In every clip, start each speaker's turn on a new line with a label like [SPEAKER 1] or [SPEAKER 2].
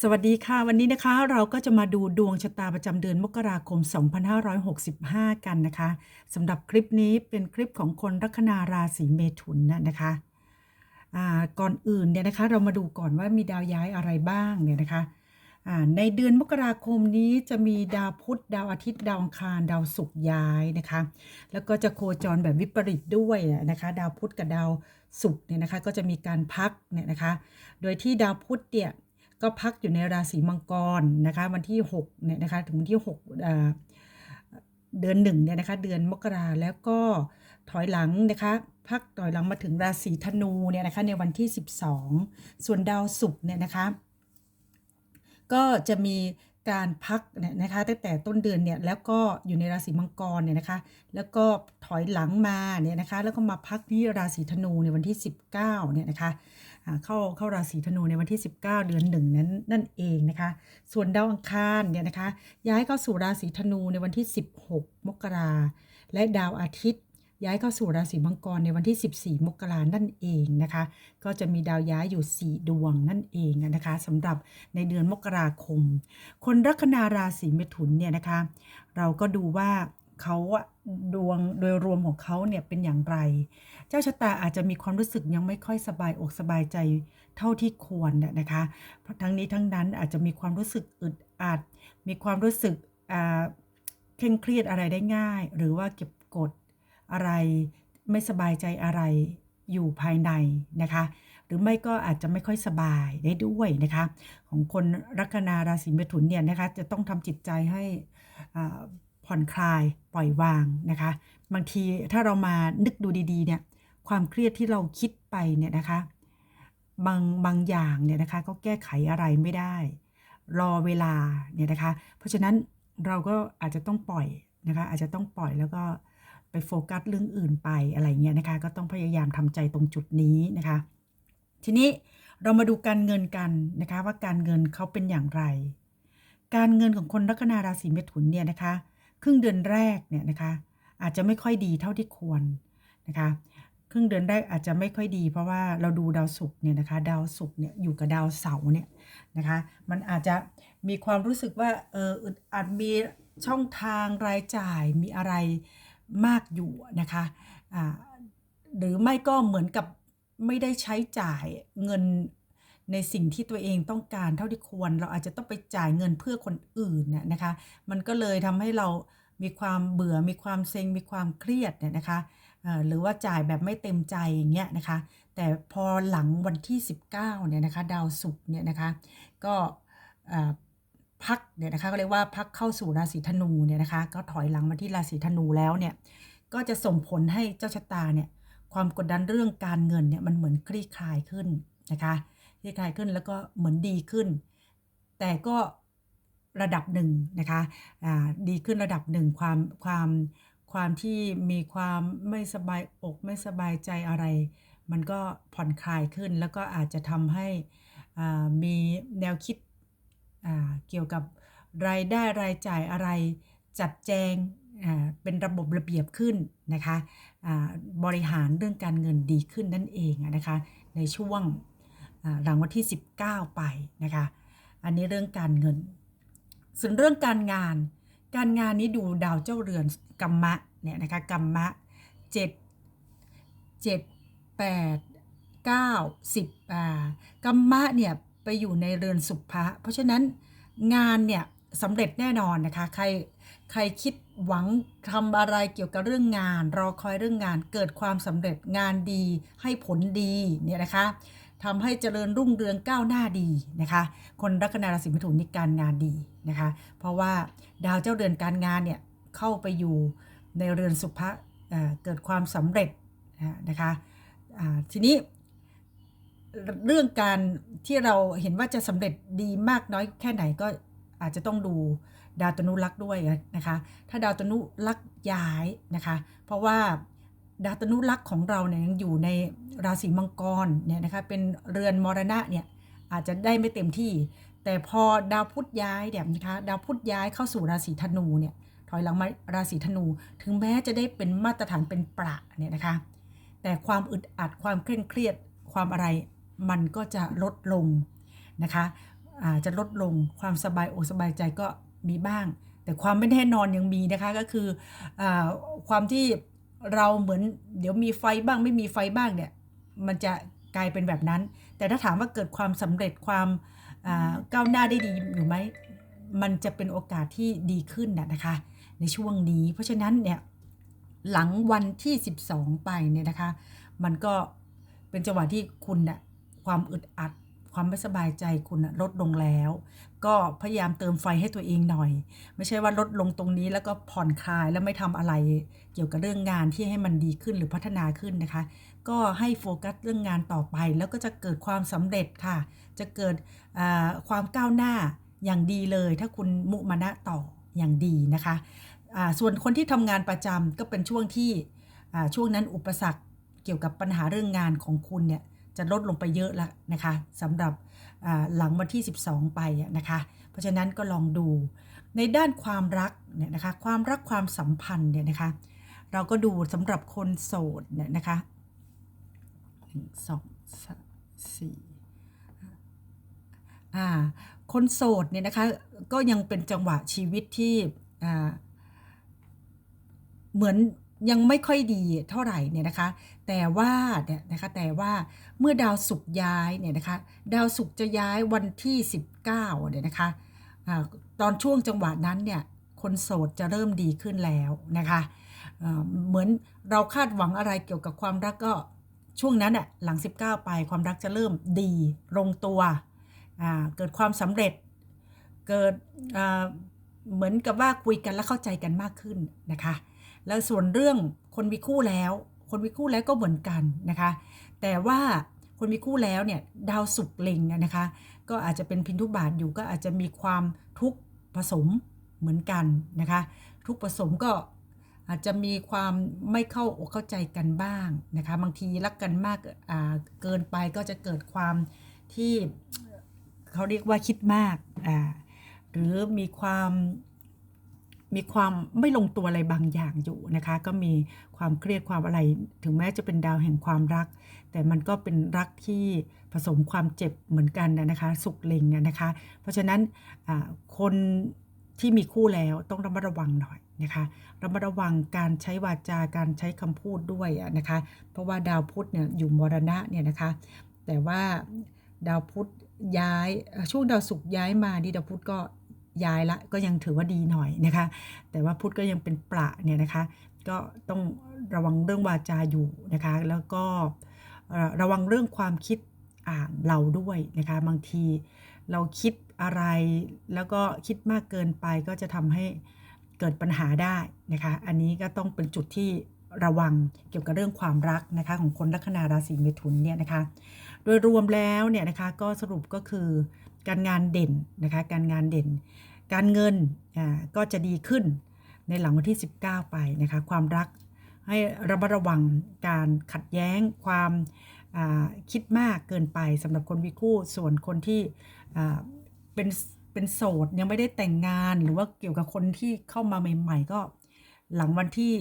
[SPEAKER 1] สวัสดีค่ะ วันนี้นะคะเราก็จะมาดูดวงชะตาประจำเดือนมกราคม 2565 กันนะคะสำหรับคลิปนี้เป็นคลิปของคนลัคนาราศีเมถุนนะนะคะก่อนอื่นเนี่ยนะคะเรามาดูก่อนว่ามีดาวย้ายอะไรบ้างเนี่ยนะคะในเดือนมกราคมนี้จะมีดาวพุธดาวอาทิตย์ดาวอังคารดาวศุกร์ย้ายนะคะ แล้วก็จะโคจรแบบวิปริตด้วยนะคะ ดาวพุธกับดาวศุกร์เนี่ยนะคะก็จะมีการพักเนี่ยนะคะ โดยที่ดาวพุธเนี่ย ก็พักอยู่ในราศีมังกรนะคะวันที่6เนี่ยนะคะถึงวันที่6เดือนหนึ่งเนี่ยนะคะเดือนมกราแล้วก็ถอยหลังนะคะพักถอยหลังมาถึงราศีธนูเนี่ยนะคะในวันที่ 12 ส่วนดาวศุกร์เนี่ยนะคะก็จะมีการพักเนี่ยนะคะตั้งแต่ต้นเดือนเนี่ยแล้วก็อยู่ในราศีมังกรเนี่ยนะคะแล้วก็ถอยหลังมาเนี่ยนะคะแล้วก็มาพักที่ราศีธนูในวันที่ 19เนี่ยนะคะ เข้าเข้าราศีธนูในวันที่ 19 เดือนหนึ่งนั้นนั่นเองนะคะ ส่วนดาวอังคารเนี่ยนะคะ ย้ายเข้าสู่ราศีธนูในวันที่ 16 มกราและดาวอาทิตย์ ย้ายเข้าสู่ราศีมังกรในวันที่ 14 มกรานั่นเองนะคะ ก็จะมีดาวย้ายอยู่ 4 ดวงนั่นเองนะคะสำหรับในเดือนมกราคม คนลัคนาราศีเมถุนเนี่ยนะคะ เราก็ดูว่า เขาอะดวงโดยรวมของเขาเนี่ยเป็นอย่างไร เจ้าชะตาอาจจะมีความรู้สึกยังไม่ค่อยสบายอกสบายใจเท่าที่ควรน่ะนะคะเพราะทั้งนี้ทั้งนั้นอาจจะมีความรู้สึกอึดอัด มีความรู้สึกเคร่งเครียดอะไรได้ง่าย หรือว่าเก็บกดอะไรไม่สบายใจอะไรอยู่ภายในนะคะ หรือไม่ก็อาจจะไม่ค่อยสบายได้ด้วยนะคะ ของคนลัคนาราศีเมถุนเนี่ยนะคะจะต้องทำจิตใจให้อ่า ผ่อนคลายปล่อยวางนะคะ บางทีถ้าเรามานึกดูดีๆเนี่ยความเครียดที่เราคิดไปเนี่ยนะคะ บางบางอย่างเนี่ยนะคะ ก็แก้ไขอะไรไม่ได้ รอเวลาเนี่ยนะคะ เพราะฉะนั้นเราก็อาจจะต้องปล่อยนะคะ อาจจะต้องปล่อยแล้วก็ไปโฟกัสเรื่องอื่นไปอะไรเงี้ยนะคะ ก็ต้องพยายามทำใจตรงจุดนี้นะคะ ทีนี้เรามาดูการเงินกันนะคะ ว่าการเงินเขาเป็นอย่างไร การเงินของคนลัคนาราศีเมถุนเนี่ยนะคะ ครึ่งเดือนแรกเนี่ยนะคะอาจจะไม่ค่อยดีเท่าที่ควรนะคะครึ่งเดือนแรกอาจจะไม่ค่อยดีเพราะว่าเราดูดาวศุกร์เนี่ยนะคะดาวศุกร์เนี่ยอยู่กับดาวเสาร์เนี่ยนะคะมันอาจจะมีความรู้สึกว่าเอออึดอัดมีช่องทางรายจ่ายมีอะไรมากอยู่นะคะอ่าหรือไม่ก็เหมือนกับไม่ได้ใช้จ่ายเงิน ในสิ่งที่ตัวเองต้องการเท่าที่ควร เราอาจจะต้องไปจ่ายเงินเพื่อคนอื่นน่ะนะคะ มันก็เลยทำให้เรามีความเบื่อมีความเซ็งมีความเครียดเนี่ยนะคะหรือว่าจ่ายแบบไม่เต็มใจอย่างเงี้ยนะคะ แต่พอหลังวันที่ 19เนี่ยนะคะดาวศุกร์เนี่ยนะคะก็พักเนี่ยนะคะก็เรียกว่าพักเข้าสู่ราศีธนูเนี่ยนะคะก็ถอยหลังมาที่ราศีธนูแล้วเนี่ยก็จะส่งผลให้เจ้าชะตาเนี่ยความกดดันเรื่องการเงินเนี่ยมันเหมือนคลี่คลายขึ้นนะคะ คลี่คลายขึ้นแล้วก็เหมือนดีขึ้น แต่ก็ระดับหนึ่งนะคะดีขึ้นระดับหนึ่งความความความที่มีความไม่สบายอกไม่สบายใจอะไร มันก็ผ่อนคลายขึ้น แล้วก็อาจจะทำให้มีแนวคิดเกี่ยวกับรายได้รายจ่ายอะไรจัดแจงเป็นระบบระเบียบขึ้นนะคะบริหารเรื่องการเงินดีขึ้นนั่นเองนะคะในช่วง หลังวันที่ 19 ไปนะคะ อันนี้เรื่องการเงิน ส่วนเรื่องการงาน การงานนี้ดูดาวเจ้าเรือนกัมมะเนี่ยนะคะกัมมะ7 7 8 9 10อ่ากัมมะเนี่ยไปอยู่ในเรือนสุภะเพราะฉะนั้นงานเนี่ยสำเร็จแน่นอนนะคะ ใครใครคิดหวังทำอะไรเกี่ยวกับเรื่องงาน รอคอยเรื่องงานเกิดความสำเร็จงานดีให้ผลดีเนี่ยนะคะ ทำให้เจริญรุ่งเรืองก้าวหน้าดีนะคะ คนลัคนาราศีมิถุนนี่การงานดีนะคะ เพราะว่าดาวเจ้าเรือนการงานเนี่ยเข้าไปอยู่ในเรือนสุภะเเกิดความสำเร็จนะคะทีนี้เรื่องการที่เราเห็นว่าจะสำเร็จดีมากน้อยแค่ไหนก็อาจจะต้องดูดาวตนุรักษ์ด้วยนะคะ ถ้าดาวตนุรักษ์ย้ายนะคะ เพราะว่า ดาวตนุรักษ์ของเราเนี่ยยังอยู่ในราศีมังกรเนี่ยนะคะเป็นเรือนมรณะเนี่ยอาจจะได้ไม่เต็มที่ แต่พอดาวพุธย้ายเนี่ยนะคะดาวพุธย้ายเข้าสู่ราศีธนูเนี่ยถอยหลังมาราศีธนู ถึงแม้จะได้เป็นมาตรฐานเป็นประเนี่ยนะคะแต่ความอึดอัดความเคร่งเครียดความอะไรมันก็จะลดลงนะคะอาจะลดลงความสบายอกสบายใจก็มีบ้าง แต่ความไม่แน่นอนยังมีนะคะก็คืออความที่ เราเหมือนเดี๋ยวมีไฟบ้างไม่มีไฟบ้างเนี่ยมันจะกลายเป็นแบบนั้น แต่ถ้าถามว่าเกิดความสำเร็จความอ่าก้าวหน้าได้ดีอยู่ไหมมันจะเป็นโอกาสที่ดีขึ้นนะนะคะ ในช่วงนี้ เพราะฉะนั้นเนี่ยหลังวันที่ 12 ไปเนี่ยนะคะ มันก็เป็นจังหวะที่คุณน่ะความอึดอัด ความไม่สบายใจคุณลดลงแล้ว ก็พยายามเติมไฟให้ตัวเองหน่อย ไม่ใช่ว่าลดลงตรงนี้แล้วก็ผ่อนคลายแล้วไม่ทำอะไรเกี่ยวกับเรื่องงานที่ให้มันดีขึ้นหรือพัฒนาขึ้นนะคะ ก็ให้โฟกัสเรื่องงานต่อไป แล้วก็จะเกิดความสำเร็จค่ะ จะเกิดความก้าวหน้าอย่างดีเลย ถ้าคุณมุมานะต่ออย่างดีนะคะส่วนคนที่ทำงานประจำก็เป็นช่วงที่ช่วงนั้นอุปสรรคเกี่ยวกับปัญหาเรื่องงานของคุณเนี่ย จะลดลงไปเยอะแล้วนะคะสำหรับหลังวันที่ 12 ไปอะนะคะเพราะฉะนั้นก็ลองดูในด้านความรักเนี่ยนะคะความรักความสัมพันธ์เนี่ยนะคะเราก็ดูสำหรับคนโสดเนี่ยนะคะหนึ่งสองสามสี่อ่าคนโสดเนี่ยนะคะก็ยังเป็นจังหวะชีวิตที่อ่าเหมือน ยังไม่ค่อยดีเท่าไหร่เนี่ยนะคะ แต่ว่าเนี่ยนะคะแต่ว่าเมื่อดาวศุกร์ย้ายเนี่ยนะคะ ดาวศุกร์จะย้ายวันที่ 19เนี่ยนะคะอาตอนช่วงจังหวะนั้นเนี่ยคนโสดจะเริ่มดีขึ้นแล้วนะคะเอ่อเหมือนเราคาดหวังอะไรเกี่ยวกับความรักก็ช่วงนั้นอะหลัง 19 ไปความรักจะเริ่มดีลงตัวเกิดความสำเร็จเกิดเหมือนกับว่าคุยกันและเข้าใจกันมากขึ้นนะคะ แล้วส่วนเรื่องคนมีคู่แล้ว คนมีคู่แล้วก็เหมือนกันนะคะ แต่ว่าคนมีคู่แล้วเนี่ยดาวสุกเล็งนะคะ ก็อาจจะเป็นพินทุบาทอยู่ก็อาจจะมีความทุกข์ผสมเหมือนกันนะคะ ทุกข์ผสมก็อาจจะมีความไม่เข้าอกเข้าใจกันบ้างนะคะ บางทีรักกันมากเกินไปก็จะเกิดความที่เขาเรียกว่าคิดมากหรือมีความ มีความไม่ลงตัวอะไรบางอย่างอยู่นะคะ ก็มีความเครียดความอะไร ถึงแม้จะเป็นดาวแห่งความรัก แต่มันก็เป็นรักที่ผสมความเจ็บเหมือนกันนะคะ สุขเล็งนะคะ เพราะฉะนั้นคนที่มีคู่แล้วต้องระมัดระวังหน่อยนะคะระมัดระวังการใช้วาจาการใช้คำพูดด้วยอะนะคะ เพราะว่าดาวพุธเนี่ยอยู่มรณะเนี่ยนะคะ แต่ว่าดาวพุธย้ายช่วงดาวศุกร์ย้ายมาดีดาวพุธก็ ย้ายละก็ยังถือว่าดีหน่อยนะคะ แต่ว่าพุทธก็ยังเป็นประเนี่ยนะคะ ก็ต้องระวังเรื่องวาจาอยู่นะคะ แล้วก็ระวังเรื่องความคิดอ่านเราด้วยนะคะ บางทีเราคิดอะไรแล้วก็คิดมากเกินไปก็จะทำให้เกิดปัญหาได้นะคะ อันนี้ก็ต้องเป็นจุดที่ระวังเกี่ยวกับเรื่องความรักนะคะของคนลัคนาราศีเมถุนเนี่ยนะคะ โดยรวมแล้วเนี่ยนะคะก็สรุปก็คือ การงานเด่นนะคะการงานเด่น การเงินก็จะดีขึ้นในหลังวันที่ 19 ไปนะคะความรักให้ระมัดระวังการขัดแย้งความคิดมากเกินไปสำหรับคนมีคู่ส่วนคนที่เป็นเป็นโสดยังไม่ได้แต่งงานหรือว่าเกี่ยวกับคนที่เข้ามาใหม่ ๆ ก็หลังวันที่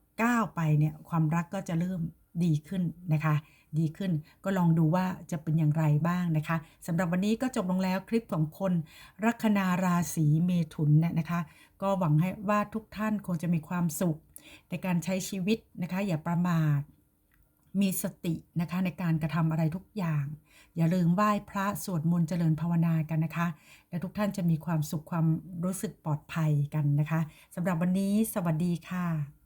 [SPEAKER 1] 19 ไปเนี่ยความรักก็จะเริ่มดีขึ้นนะคะ ดีขึ้น ก็ลองดูว่าจะเป็นอย่างไรบ้างนะคะสำหรับวันนี้ก็จบลงแล้วคลิปของคนลัคนาราศีเมถุนเนี่ยนะคะ ก็หวังให้ว่าทุกท่านคงจะมีความสุข ในการใช้ชีวิตนะคะ อย่าประมาทมีสตินะคะในการกระทำอะไรทุกอย่าง อย่าลืมไหว้พระสวดมนต์เจริญภาวนากันนะคะ และทุกท่านจะมีความสุขความรู้สึกปลอดภัยกันนะคะสำหรับวันนี้สวัสดีค่ะ